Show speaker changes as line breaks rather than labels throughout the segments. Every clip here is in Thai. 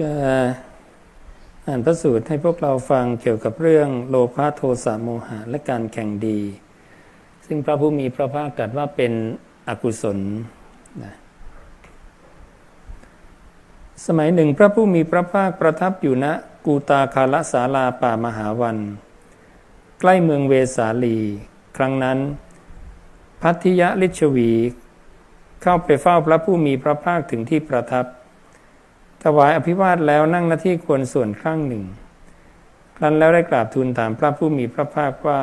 จะอ่านพระสูตรให้พวกเราฟังเกี่ยวกับเรื่องโลภะโทสะโมหะและการแข่งดี ซึ่งพระผู้มีพระภาคตรัสว่าเป็นอกุศลนะสมัยหนึ่งพระผู้มีพระภาคประทับอยู่ณกูตาคาลสาลาป่ามหาวัน ใกล้เมืองเวสาลี ครั้งนั้น พัทธิยะลิชวี เข้าไปเฝ้าพระผู้มีพระภาคถึงที่ประทับ ถวายอภิวาทแล้วนั่งหน้าที่ควรส่วนข้างหนึ่งครั้นแล้วได้กราบทูลถามพระผู้มีพระภาคว่า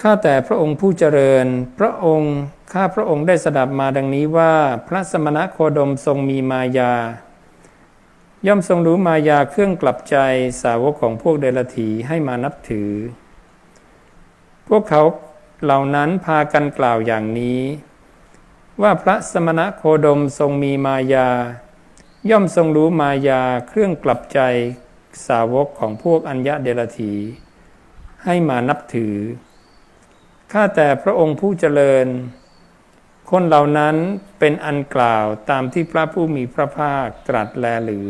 ข้าแต่พระองค์ผู้เจริญ พระองค์ข้าพระองค์ได้สดับมาดังนี้ว่า พระสมณโคดมทรงมีมายา ย่อมทรงรู้มายาเครื่องกลับใจสาวกของพวกเดลถีให้มานับถือ พวกเขาเหล่านั้นพากันกล่าวอย่างนี้ ว่าพระสมณโคดมทรงมีมายา ย่อมทรงรู้มายาเครื่องกลับใจสาวกของพวกอัญญะเดลถี ให้มานับถือ ข้าแต่พระองค์ผู้เจริญ คนเหล่านั้นเป็นอันกล่าวตามที่พระผู้มีพระภาคตรัสแลหรือ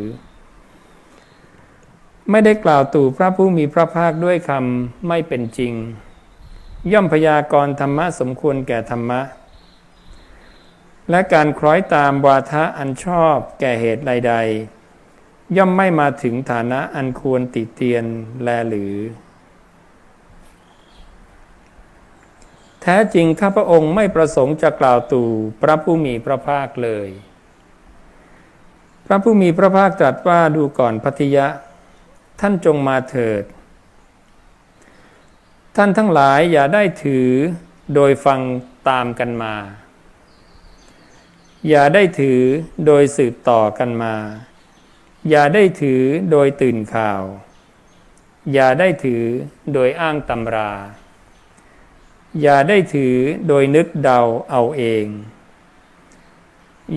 ไม่ได้กล่าวตู่พระผู้มีพระภาคด้วยคำไม่เป็นจริง ย่อมพยากรณธรรมะสมควรแก่ธรรมะ และการคล้อยตามวาทะอันชอบแก่เหตุใดๆย่อมไม่มาถึงฐานะอันควรติเตียนแลหรือ แท้จริงข้าพระองค์ไม่ประสงค์จะกล่าวตู่พระผู้มีพระภาคเลย พระผู้มีพระภาคตรัสว่าดูก่อนพัทยะ ท่านจงมาเถิด ท่านทั้งหลายอย่าได้ถือโดยฟังตามกันมา อย่าได้ถือโดยสืบต่อกันมา อย่าได้ถือโดยตื่นข่าว อย่าได้ถือโดยอ้างตำรา อย่าได้ถือโดยนึกเดาเอาเอง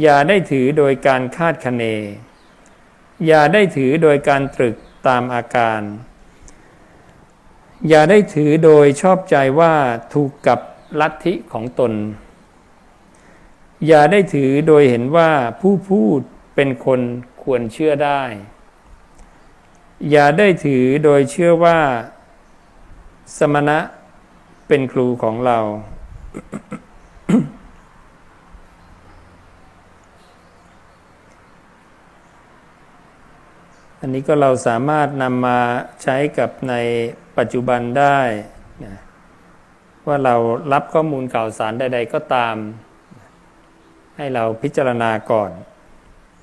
อย่าได้ถือโดยการคาดคะเน อย่าได้ถือโดยการตรึกตามอาการ อย่าได้ถือโดยชอบใจว่าถูกกับลัทธิของตน อย่าได้ถือโดยเห็นว่าผู้พูดเป็นคนควรเชื่อได้ อย่าได้ถือโดยเชื่อว่า สมณะเป็นครูของเรา อันนี้ก็เราสามารถนำมาใช้กับในปัจจุบันได้นะว่าเรารับข้อมูลข่าวสารใด ๆ ก็ตาม ให้เราพิจารณาก่อน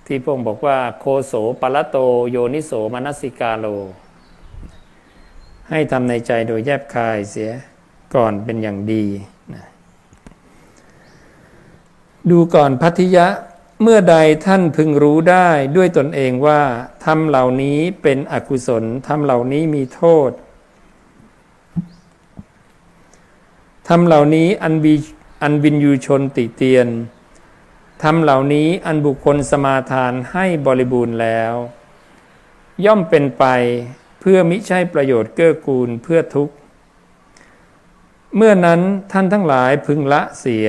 ที่พระองค์บอกว่าโคโสปะละโตโยนิโสมนสิกาโล ให้ทำในใจโดยแยบคายเสียก่อนเป็นอย่างดีนะดูก่อนพัทยะเมื่อใดท่านพึงรู้ได้ด้วยตนเองว่าทำเหล่านี้เป็นอกุศลทำเหล่านี้มีโทษทำเหล่านี้อันบีอันวินยูชนติเตียน ทำเหล่านี้อันบุคคลสมาทานให้บริบูรณ์แล้ว ย่อมเป็นไปเพื่อมิใช่ประโยชน์เกื้อกูลเพื่อทุกข์ เมื่อนั้นท่านทั้งหลายพึงละเสีย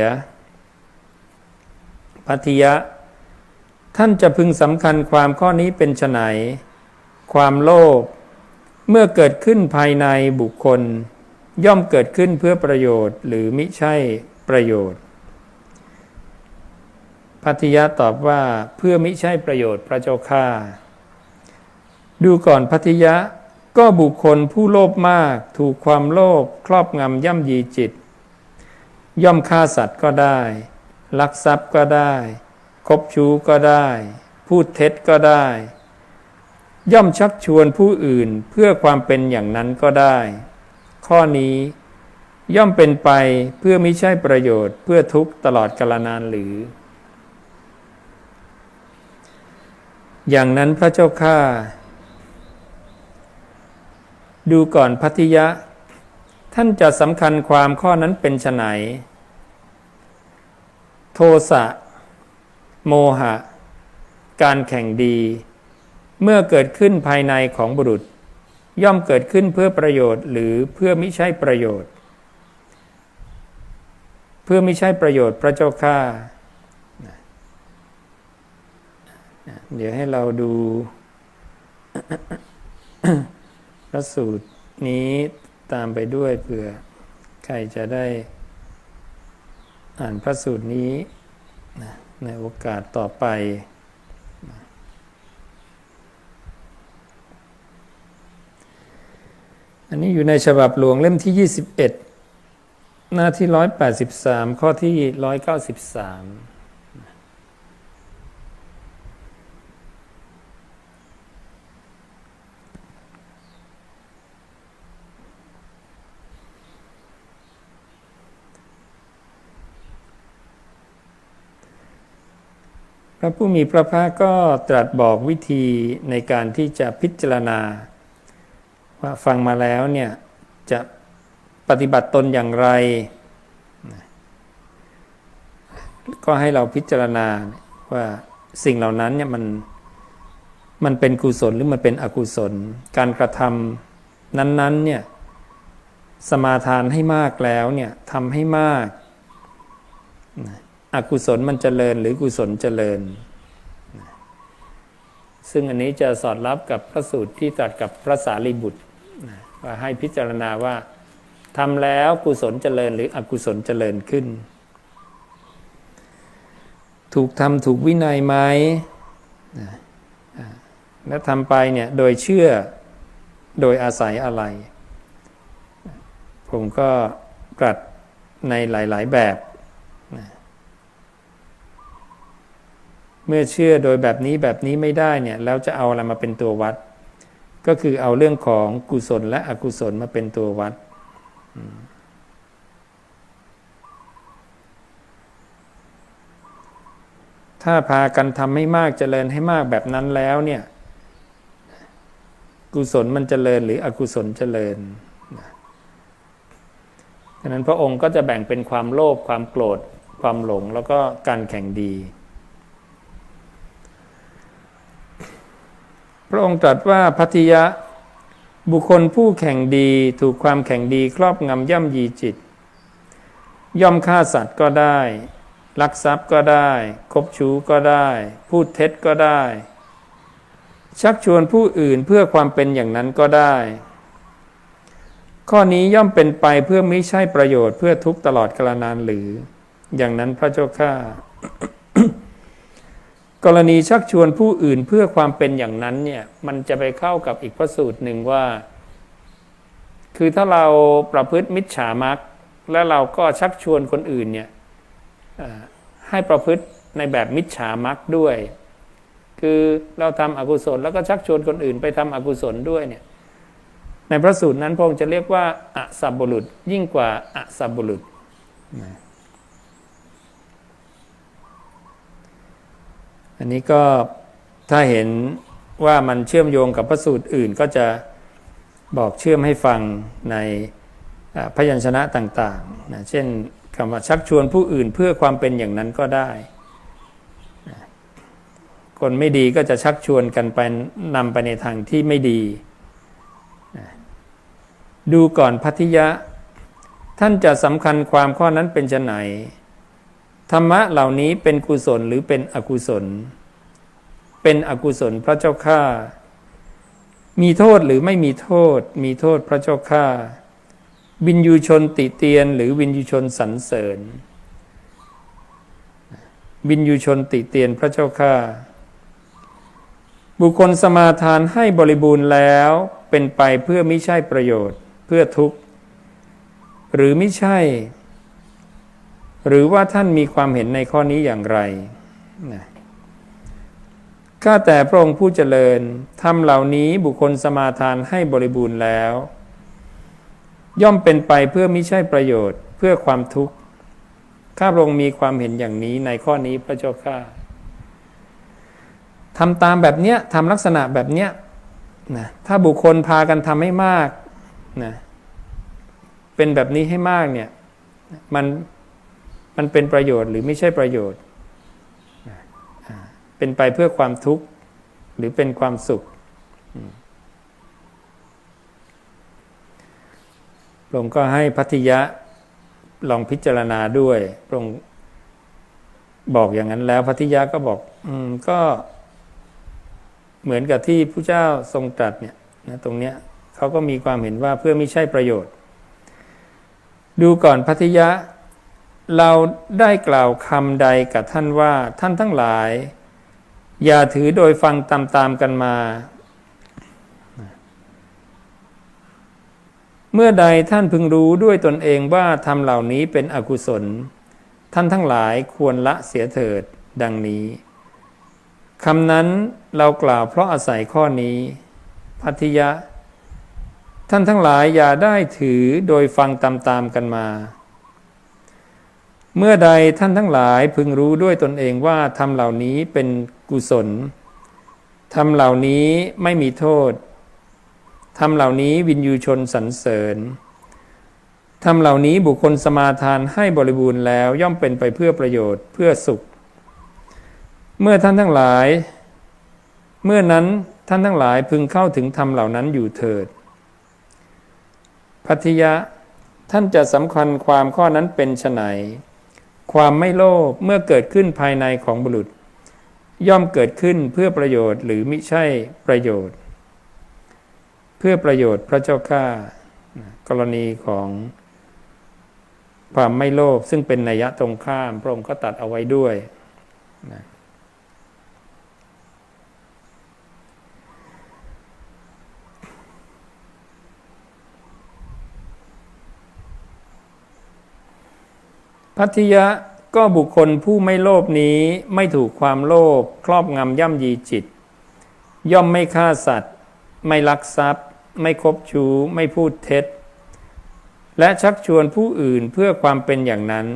พัทยะ ท่านจะพึงสำคัญความข้อนี้เป็นไฉนความโลภเมื่อเกิดขึ้นภายในบุคคล ย่อมเกิดขึ้นเพื่อประโยชน์หรือมิใช่ประโยชน์ พัทยะตอบว่าเพื่อมิใช่ประโยชน์พระเจ้าข้าดูก่อนพัทยะก็บุคคลผู้โลภมากถูกความโลภครอบงำย่ำยีจิต ย่อมฆ่าสัตว์ก็ได้ ลักทรัพย์ก็ได้ คบชู้ก็ได้ พูดเท็จก็ได้ ย่อมชักชวนผู้อื่นเพื่อความเป็นอย่างนั้นก็ได้ ข้อนี้ย่อมเป็นไปเพื่อมิใช่ประโยชน์เพื่อทุกตลอดกาลนานหรือ อย่างนั้นพระเจ้าข้าดูก่อนพัทยะ ท่านจะสำคัญความข้อนั้นเป็นไฉนโทสะ โมหะ การแข่งดี เมื่อเกิดขึ้นภายในของบุรุษ ย่อมเกิดขึ้นเพื่อประโยชน์ หรือเพื่อไม่ใช่ประโยชน์ เพื่อไม่ใช่ประโยชน์พระเจ้าข้า นะ เดี๋ยวให้เราดูพระสูตรนี้ตามไปด้วยเผื่อใครจะได้อ่านพระสูตรนี้ในโอกาสต่อไป อันนี้อยู่ในฉบับหลวงเล่มที่ 21 หน้าที่ 183 ข้อที่ 193 พระผู้มีพระภาคก็ตรัสบอกวิธีในการที่จะพิจารณา ว่าฟังมาแล้วเนี่ยจะปฏิบัติตนอย่างไร ก็ให้เราพิจารณาว่าสิ่งเหล่านั้นเนี่ยมันมันเป็นกุศลหรือมันเป็นอกุศล การกระทำนั้นๆเนี่ยสมาทานให้มากแล้วเนี่ยทำให้มาก อกุศลมันเจริญหรือกุศลเจริญ ซึ่งอันนี้จะสอดรับกับพระสูตรที่ตรัสกับพระสารีบุตรว่าให้พิจารณาว่าทำแล้วกุศลเจริญหรืออกุศลเจริญขึ้น ถูกทำถูกวินัยไหมและทำไปเนี่ยโดยเชื่อโดยอาศัยอะไร ผมก็ตรัสในหลาย ๆ แบบ เมื่อเชื่อโดยแบบนี้แบบนี้ไม่ได้เนี่ยแล้วจะเอาอะไรมาเป็นตัววัด ก็คือเอาเรื่องของกุศลและอกุศลมาเป็นตัววัด ถ้าพากันทำให้มากเจริญให้มากแบบนั้นแล้วเนี่ย กุศลมันเจริญหรืออกุศลเจริญดังนั้นพระองค์ก็จะแบ่งเป็นความโลภความโกรธความหลงแล้วก็การแข่งดี พระองค์ตรัสว่าพัทยะบุคคลผู้แข่งดีถูกความแข่งดีครอบงำย่ำยีจิต ย่อมฆ่าสัตว์ก็ได้ลักทรัพย์ก็ได้ คบชู้ก็ได้ พูดเท็จก็ได้ ชักชวนผู้อื่นเพื่อความเป็นอย่างนั้นก็ได้ ข้อนี้ย่อมเป็นไปเพื่อไม่ใช่ประโยชน์เพื่อทุกตลอดกาลนานหรือ อย่างนั้นพระเจ้าข้า กรณีชักชวนผู้อื่นเพื่อความเป็นอย่างนั้นเนี่ยมันจะไปเข้ากับอีกพระสูตรหนึ่งว่า คือถ้าเราประพฤติมิจฉามักแล้วเราก็ชักชวนคนอื่นเนี่ยให้ประพฤติในแบบมิจฉามักด้วย คือเราทำอกุศลแล้วก็ชักชวนคนอื่นไปทำอกุศลด้วยเนี่ยในพระสูตรนั้นพระองค์จะเรียกว่าอสับบุรุษยิ่งกว่าอสับบุรุษนะ อันนี้ก็ถ้าเห็นว่ามันเชื่อมโยงกับพระสูตรอื่นก็จะบอกเชื่อมให้ฟังในพยัญชนะต่างๆนะเช่นคำว่าชักชวนผู้อื่นเพื่อความเป็นอย่างนั้นก็ได้คนไม่ดีก็จะชักชวนกันไปนำไปในทางที่ไม่ดี ดูก่อนพัทยะ ท่านจะสำคัญความข้อนั้นเป็นไหน ธรรมะเหล่านี้เป็นกุศลหรือเป็นอกุศล เป็นอกุศลพระเจ้าข้ามีโทษหรือไม่มีโทษ มีโทษพระเจ้าข้าวินยูชนติเตียน หรือวินยูชนสรรเสริญ วินยูชนติเตียนพระเจ้าข้าบุคคลสมาทานให้บริบูรณ์แล้วเป็นไปเพื่อไม่ใช่ประโยชน์ เพื่อทุกข์ หรือไม่ใช่ หรือว่าท่านมีความเห็นในข้อนี้อย่างไรนะข้าแต่พระองค์ผู้เจริญทำเหล่านี้บุคคลสมาทานให้บริบูรณ์แล้ว ย่อมเป็นไปเพื่อมิใช่ประโยชน์เพื่อความทุกข์ข้าพระองค์มีความเห็นอย่างนี้ในข้อนี้พระเจ้าข้าทำตามแบบเนี้ยทำลักษณะแบบเนี้ยนะถ้าบุคคลพากันทำให้มากนะเป็นแบบนี้ให้มากเนี่ยมัน มันเป็นประโยชน์หรือไม่ใช่ประโยชน์ เป็นไปเพื่อความทุกข์หรือเป็นความสุขพระองค์ก็ให้พัทยะลองพิจารณาด้วยพระองค์บอกอย่างนั้นแล้วพัทยะก็บอกอืมก็เหมือนกับที่ผู้เจ้าทรงตรัสเนี่ยนะตรงเนี้ยเขาก็มีความเห็นว่าเพื่อไม่ใช่ประโยชน์ ดูก่อนพัทยะ เราได้กล่าวคำใดกับท่านว่าท่านทั้งหลาย อย่าถือโดยฟังตามๆกันมา เมื่อใดท่านพึงรู้ด้วยตนเองว่าทำเหล่านี้เป็นอกุศล ท่านทั้งหลายควรละเสียเถิดดังนี้คำนั้นเรากล่าวเพราะอาศัยข้อนี้พัทยะ ท่านทั้งหลายอย่าได้ถือโดยฟังตามๆกันมา เมื่อใดท่านทั้งหลายพึงรู้ด้วยตนเองว่าทำเหล่านี้เป็นกุศลทำเหล่านี้ไม่มีโทษทำเหล่านี้วินยูชนสรรเสริญทำเหล่านี้บุคคลสมาทานให้บริบูรณ์แล้วย่อมเป็นไปเพื่อประโยชน์เพื่อสุข เมื่อท่านทั้งหลาย เมื่อนั้นท่านทั้งหลายพึงเข้าถึงธรรมเหล่านั้นอยู่เถิด พัทยะท่านจะสำคัญความข้อนั้นเป็นไฉน ความไม่โลภเมื่อเกิดขึ้นภายในของบุรุษ ย่อมเกิดขึ้นเพื่อประโยชน์หรือมิใช่ประโยชน์ เพื่อประโยชน์พระเจ้าข้ากรณีของความไม่โลภซึ่งเป็นนัยยะตรงข้าม พระองค์ก็ตัดเอาไว้ด้วยนะ พัทยะก็บุคคลผู้ไม่โลภนี้ไม่ถูกความโลภครอบงำย่ำยีจิต ย่อมไม่ฆ่าสัตว์ ไม่ลักทรัพย์ ไม่คบชู้ไม่พูดเท็จ และชักชวนผู้อื่นเพื่อความเป็นอย่างนั้น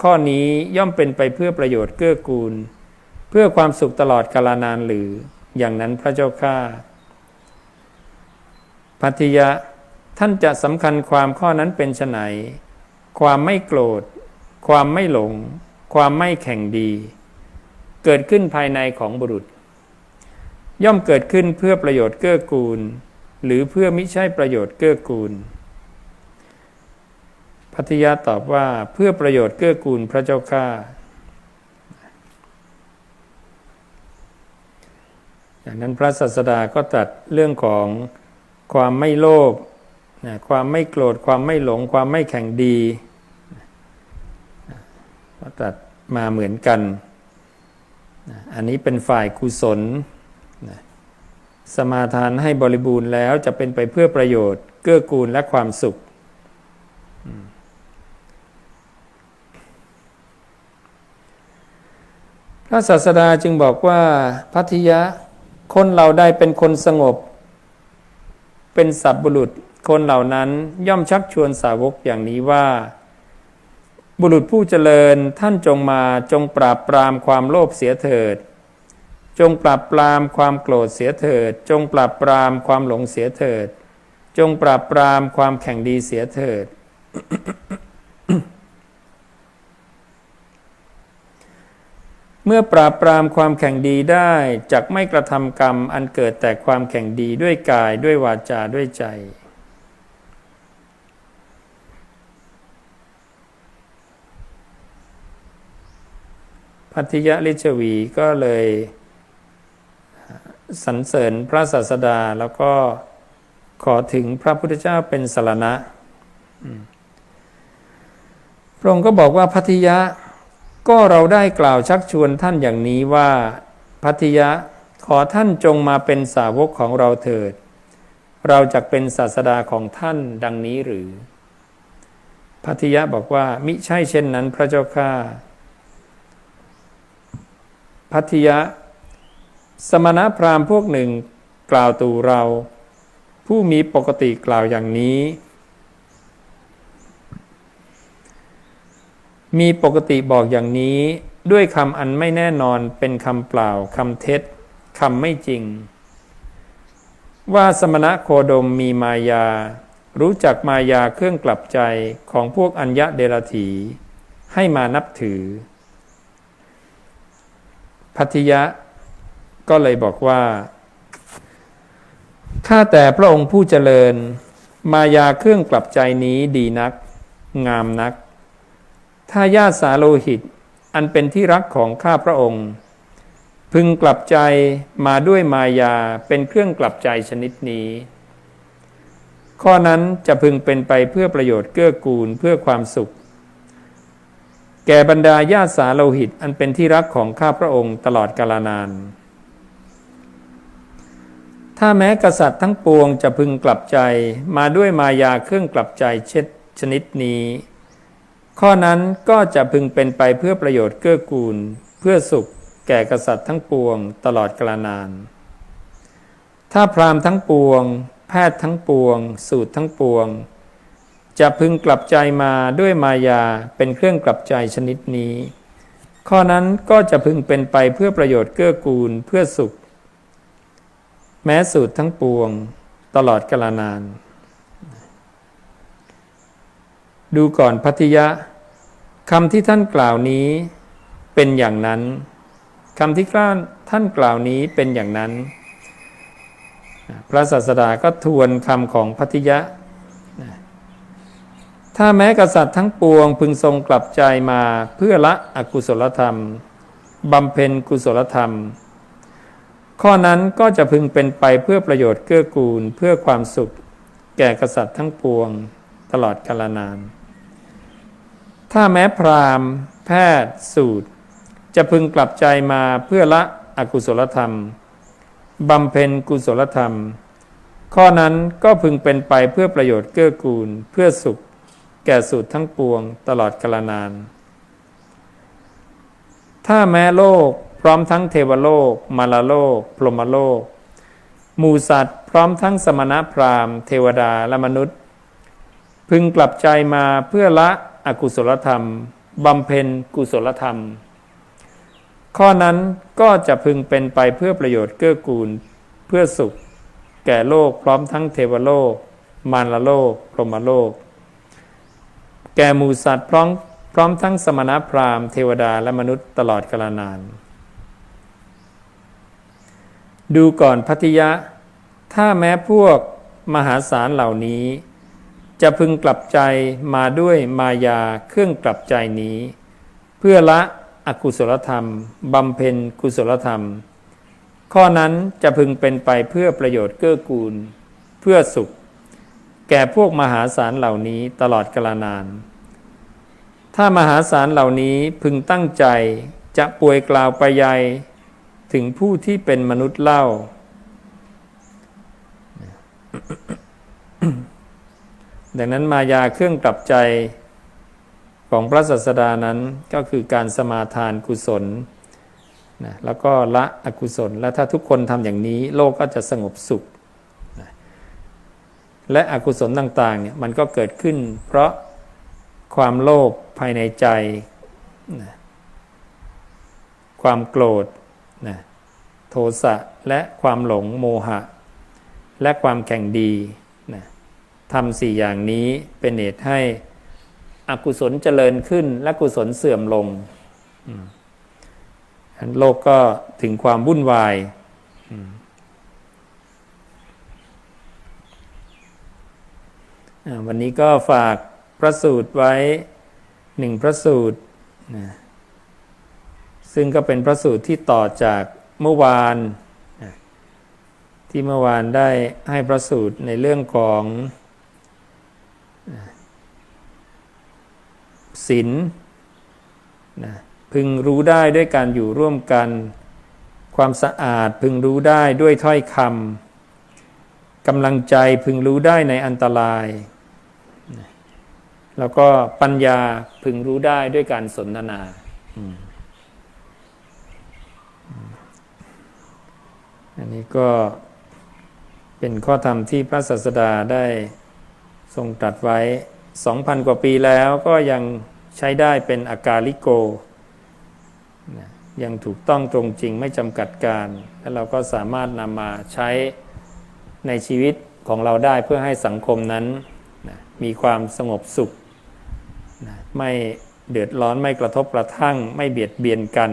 ข้อนี้ย่อมเป็นไปเพื่อประโยชน์เกื้อกูล เพื่อความสุขตลอดกาลนานหรืออย่างนั้นพระเจ้าข้าพัทยะท่านจะสำคัญความข้อนั้นเป็นไฉนความไม่โกรธ ความไม่หลง ความไม่แข่งดี เกิดขึ้นภายในของบุรุษ ย่อมเกิดขึ้นเพื่อประโยชน์เกื้อกูล หรือเพื่อมิใช่ประโยชน์เกื้อกูลพัทยาตอบว่าเพื่อประโยชน์เกื้อกูลพระเจ้าข้าอย่างนั้นพระศาสดาก็ตรัสเรื่องของความไม่โลภความไม่โกรธ ความไม่หลง ความไม่แข่งดี ก็ตัดมาเหมือนกัน อันนี้เป็นฝ่ายกุศล สมาทานให้บริบูรณ์แล้วจะเป็นไปเพื่อประโยชน์ เกื้อกูลและความสุข พระศาสดาจึงบอกว่าพัทยะคนเราได้เป็นคนสงบ เป็นสัพบุรุษ คนเหล่านั้นย่อมชักชวนสาวกอย่างนี้ว่า บุรุษผู้เจริญท่านจงมาจงปราบปรามความโลภเสียเถิด จงปราบปรามความโกรธเสียเถิด จงปราบปรามความหลงเสียเถิด จงปราบปรามความแข่งดีเสียเถิด เมื่อปราบปรามความแข่งดีได้จักไม่กระทำกรรมอันเกิดแต่ความแข่งดีด้วยกายด้วยวาจาด้วยใจ พัทยลิชวีก็เลยสรรเสริญพระศาสดาแล้วก็ขอถึงพระพุทธเจ้าเป็นสารณะพระองค์ก็บอกว่าพัทยะก็เราได้กล่าวชักชวนท่านอย่างนี้ว่าพัทยะขอท่านจงมาเป็นสาวกของเราเถิด เราจะเป็นศาสดาของท่านดังนี้หรือพัทยะบอกว่ามิใช่เช่นนั้นพระเจ้าข้า พัทยะ สมณพราหมณ์พวกหนึ่งกล่าวตู่เรา ผู้มีปกติกล่าวอย่างนี้ มีปกติบอกอย่างนี้ด้วยคำอันไม่แน่นอนเป็นคำเปล่าคำเท็จคำไม่จริง ว่าสมณะโคดมมีมายา รู้จักมายาเครื่องกลับใจของพวกอัญญะเดรถีให้มานับถือ พัทยะ ก็เลยบอกว่าข้าแต่พระองค์ผู้เจริญ มายาเครื่องกลับใจนี้ดีนัก งามนัก ถ้าญาติสาโลหิต อันเป็นที่รักของข้าพระองค์ พึงกลับใจมาด้วยมายาเป็นเครื่องกลับใจชนิดนี้ ข้อนั้นจะพึงเป็นไปเพื่อประโยชน์เกื้อกูลเพื่อความสุข แก่บรรดาญาติสาโลหิตอันเป็นที่รักของข้าพระองค์ตลอดกาลนาน ถ้าแม้กษัตริย์ทั้งปวงจะพึงกลับใจมาด้วยมายาเครื่องกลับใจเช่นชนิดนี้ ข้อนั้นก็จะพึงเป็นไปเพื่อประโยชน์เกื้อกูล เพื่อสุขแก่กษัตริย์ทั้งปวงตลอดกาลนาน ถ้าพราหมณ์ทั้งปวง แพทย์ทั้งปวง สูตรทั้งปวง จะพึงกลับใจมาด้วยมายาเป็นเครื่องกลับใจชนิดนี้ ข้อนั้นก็จะพึงเป็นไปเพื่อประโยชน์เกื้อกูลเพื่อสุข แม้สูตรทั้งปวงตลอดกาลนาน ดูก่อนพัทยะคำที่ท่านกล่าวนี้เป็นอย่างนั้นคำที่กล้าท่านกล่าวนี้เป็นอย่างนั้น พระศาสดาก็ทวนคำของพัทยะ ถ้าแม้กษัตริย์ทั้งปวงพึงทรงกลับใจมาเพื่อละอกุศลธรรมบำเพ็ญกุศลธรรม ข้อนั้นก็จะพึงเป็นไปเพื่อประโยชน์เกื้อกูลเพื่อความสุข แก่กษัตริย์ทั้งปวงตลอดกาลนาน ถ้าแม้พราหมณ์ แพทย์ สูตร จะพึงกลับใจมาเพื่อละอกุศลธรรมบำเพ็ญกุศลธรรม ข้อนั้นก็พึงเป็นไปเพื่อประโยชน์เกื้อกูลเพื่อสุข แก่สูตรทั้งปวงตลอดกาลนาน ถ้าแม้โลกพร้อมทั้งเทวโลก มาลโลก พรหมโลก หมู่สัตว์ พร้อมทั้งสมณพราหมณ์ เทวดาและมนุษย์ พึงกลับใจมาเพื่อละอกุศลธรรมบำเพ็ญกุศลธรรม ข้อนั้นก็จะพึงเป็นไปเพื่อประโยชน์เกื้อกูล เพื่อสุข แก่โลกพร้อมทั้งเทวโลก มารโลก พรหมโลก แก่หมูสัตว์พร้อมพร้อมทั้งสมณพราหมณ์เทวดาและมนุษย์ตลอดกาลนาน ดูก่อนพัทยะ ถ้าแม้พวกมหาศาลเหล่านี้ จะพึงกลับใจมาด้วยมายาเครื่องกลับใจนี้ เพื่อละอกุศลธรรมบำเพ็ญกุศลธรรม ข้อนั้นจะพึงเป็นไปเพื่อประโยชน์เกื้อกูล เพื่อสุข แก่พวกมหาศาลเหล่านี้ตลอดกาลนาน ถ้ามหาศาลเหล่านี้พึงตั้งใจจะป่วยกล่าวไปยัย ถึงผู้ที่เป็นมนุษย์เล่า ดังนั้นมายาเครื่องกลับใจของพระศาสดานั้นก็คือการสมาทานกุศลนะแล้วก็ละอกุศล และถ้าทุกคนทำอย่างนี้โลกก็จะสงบสุขนะและอกุศลต่างๆเนี่ยมันก็เกิดขึ้น เพราะ ความโลภภายในใจนะความโกรธนะโทสะและความหลงโมหะ และความแข่งดีนะทำสี่อย่างนี้เป็นเหตุให้อกุศลเจริญขึ้น และกุศลเสื่อมลงโลกก็ถึงความวุ่นวายวันนี้ก็ฝาก พระสูตรไว้หนึ่งพระสูตรนะซึ่งก็เป็นพระสูตรที่ต่อจากเมื่อวานนะที่เมื่อวานได้ให้พระสูตรในเรื่องของศีลนะพึงรู้ได้ด้วยการอยู่ร่วมกัน ความสะอาดพึงรู้ได้ด้วยถ้อยคำกำลังใจพึงรู้ได้ในอันตราย แล้วก็ปัญญาพึงรู้ได้ด้วยการสนทนาอันนี้ก็เป็นข้อธรรมที่พระศาสดาได้ทรงตรัสไว้ 2,000 กว่าปีแล้วก็ยังใช้ได้เป็นอากาลิโก ยังถูกต้องตรงจริงไม่จำกัดการ และเราก็สามารถนำมาใช้ในชีวิตของเราได้เพื่อให้สังคมนั้น มีความสงบสุข ไม่เดือดร้อนไม่กระทบกระทั่ง ไม่เบียดเบียนกัน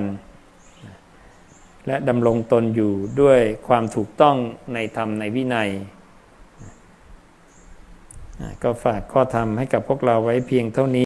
และดำรงตนอยู่ด้วยความถูกต้องในธรรมในวินัย ก็ฝากข้อธรรมให้กับพวกเราไว้เพียงเท่านี้